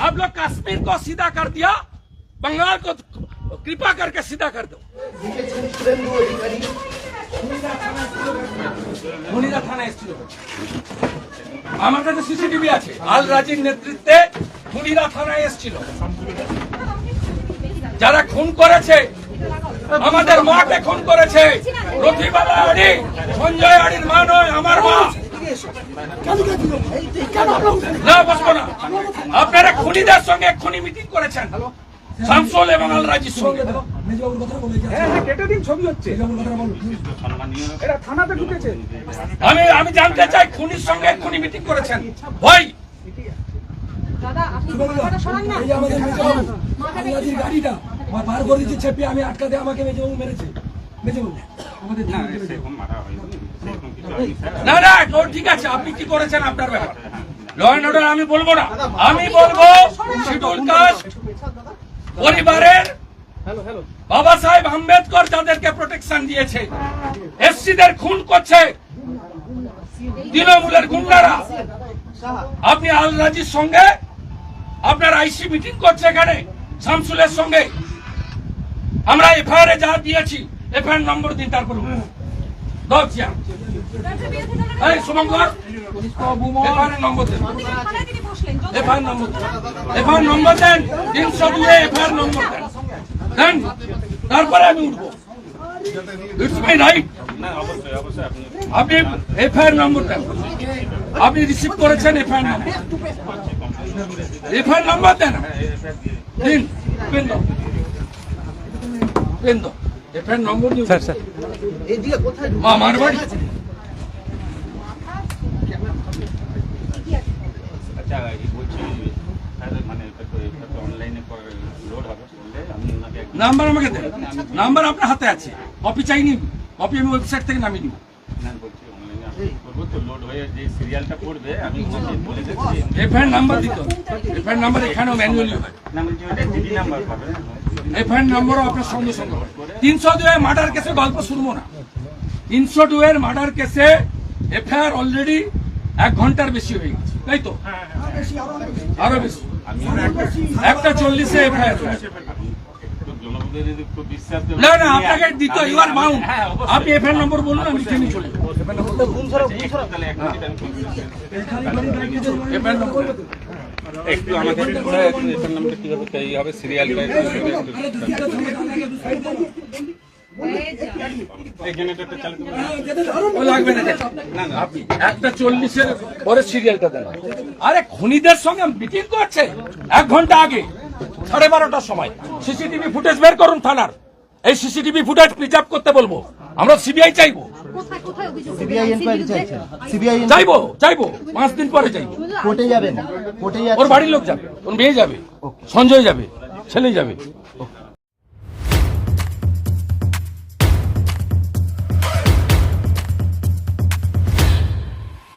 आप लोग कश्मीर को सीधा कर दिया बंगाल को कृपा करके सीधा कर दो মনিরা থানা এসেছিল আমার কাছে সিসিটিভি আছে আল রাজির নেতৃত্বে খুনিরা থানায় এসেছিল যারা খুন করেছে আমাদের মাকে খুন করেছে রথিবালা আড়ি সঞ্জয় আড়ির মা নয় আমার মা না বসবো না আপনারা খুনিদের সঙ্গে খুনি মিটিং করেছেন। শামসুল এবং আল রাজির সঙ্গে হ্যাঁ হ্যাঁ কেটে দিন ছবি হচ্ছে। এরা থানাতে ঢুকেছে। আমি আমি জানতে চাই খুনির সঙ্গে খুনি মিটিং করেছেন। ভাই দাদা আপনি মাথাটা সরান না। এই আমাদের মেজবাবু আল্লাদির গাড়িটা আমার করে দিচ্ছে চেপে আমি আটকাতে আমাকে মেজবাবু মেরেছে। মেজবাবু। না না ঠিক আছে আপনি কি করেছেন আপনার ব্যাপার? ল অ্যান্ড অর্ডার আমি বলব না আমি বলব শিডিউল কাস্ট পরিবারের বাবা সাহেব আম্বেদকর যাদেরকে প্রোটেকশন দিয়েছে এসসিদের খুন করছে তৃণমূলের গুন্ডারা আপনি আল রাজির সঙ্গে আপনার আইসি মিটিং করছে এখানে শামসুলের সঙ্গে আমরা এফআইআর এ যা দিয়েছি এফআইআর নম্বর দিন তারপর নম্বর দেন। নম্বর নম্বর দেন। তিনশো নম্বর দেন। তারপরে আমি উঠবো। ইটস আপনি এফআইআর নম্বর দেন। আপনি রিসিভ করেছেন এফআইআর এফআইআর নম্বর দেন। দিন। পেন এফআইআর নম্বর দিন স্যার স্যার। মা আমার বাড়ি আচ্ছা বলছি মানে এটা তো এটা তো অনলাইনে লোড হবে আমি ওনাকে নাম্বার আমাকে দেন। নাম্বার আপনার হাতে আছে। কপি চাইনি কপি আমি ওয়েবসাইট থেকে নামিয়ে নিব না বলছি অনলাইনে করব তো লোড হয়ে যে সিরিয়ালটা পড়বে আমি বলে দিচ্ছি। এফআইআর নাম্বার দিতে এফআইআর নাম্বার এখানেও ম্যানুয়ালি হয় না বলছি ওটা? জিডি নাম্বার পাবে এফআইআর নম্বরও আপনার সঙ্গে সঙ্গে হয়। তিনশো দুয়ের মার্ডার কেসে গল্প শুনব না। তিনশো দুয়ের মার্ডার কেসে এফআইআর অলরেডি এক ঘণ্টার বেশি হয়ে গেছে। তাই তো? আরও বেশি। একটা চল্লিশে এফআইআর। না না আপনাকে দিতে ইউ আর বাউন্ড আপনি এফআইআর নম্বর বলুন আমি লিখে নিয়ে চলে। এফআইআর নম্বর একটু আমাকে এটার নামটা হবে চল্লিশের পরে সিরিয়ালটা দেন। আরে খুনিদের সঙ্গে মিটিং করছে এক ঘণ্টা আগে সাড়ে বারোটার সময়। সিসিটিভি ফুটেজ বের করুন থানার। এই সিসিটিভি ফুটেজ প্রিজার্ভ করতে বলব। আমরা সিবিআই চাইব। সিবিআই এনকোয়ারি চাইছেন সিবিআই চাইব চাইব পাঁচ দিন পরে চাইব কোর্টে যাবেন কোর্টে ওর বাড়ির লোক যাবে ওর মেয়ে যাবে সঞ্জয় যাবে ছেলে যাবে।